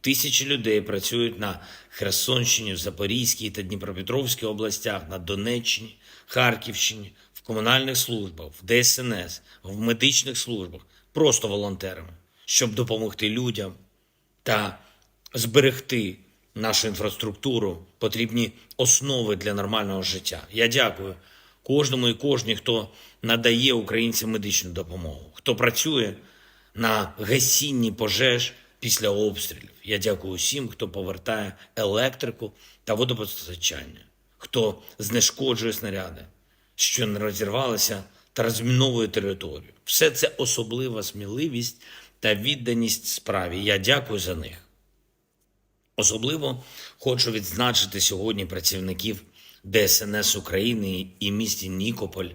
Тисячі людей працюють на Херсонщині, Запорізькій та Дніпропетровській областях, на Донеччині, Харківщині, в комунальних службах, в ДСНС, в медичних службах, просто волонтерами, щоб допомогти людям та зберегти нашу інфраструктуру, потрібні основи для нормального життя. Я дякую кожному і кожній, хто надає українцям медичну допомогу, хто працює на гасінні пожеж після обстрілів. Я дякую усім, хто повертає електрику та водопостачання, хто знешкоджує снаряди, що не розірвалися та розміновує територію. Все це особлива сміливість та відданість справі. Я дякую за них. Особливо хочу відзначити сьогодні працівників ДСНС України і місті Нікополь.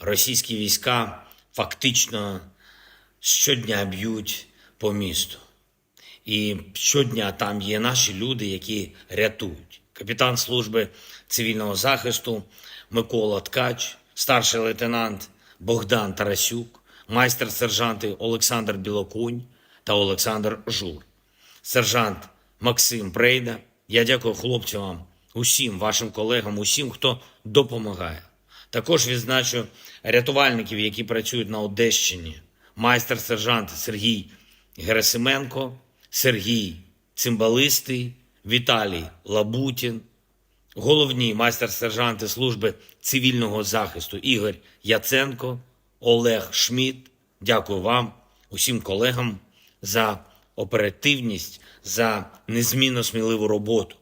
Російські війська фактично щодня б'ють по місту. І щодня там є наші люди, які рятують. Капітан служби цивільного захисту Микола Ткач, старший лейтенант Богдан Тарасюк, майстер-сержанти Олександр Білокунь та Олександр Жур сержант Максим Прейда. Я дякую хлопцям, усім вашим колегам, усім, хто допомагає. Також відзначу рятувальників, які працюють на Одещині. Майстер-сержант Сергій Герасименко, Сергій Цимбалистий, Віталій Лабутін, головні майстер-сержанти служби цивільного захисту Ігор Яценко, Олег Шмідт. Дякую вам, усім колегам за оперативність, за незмінно сміливу роботу.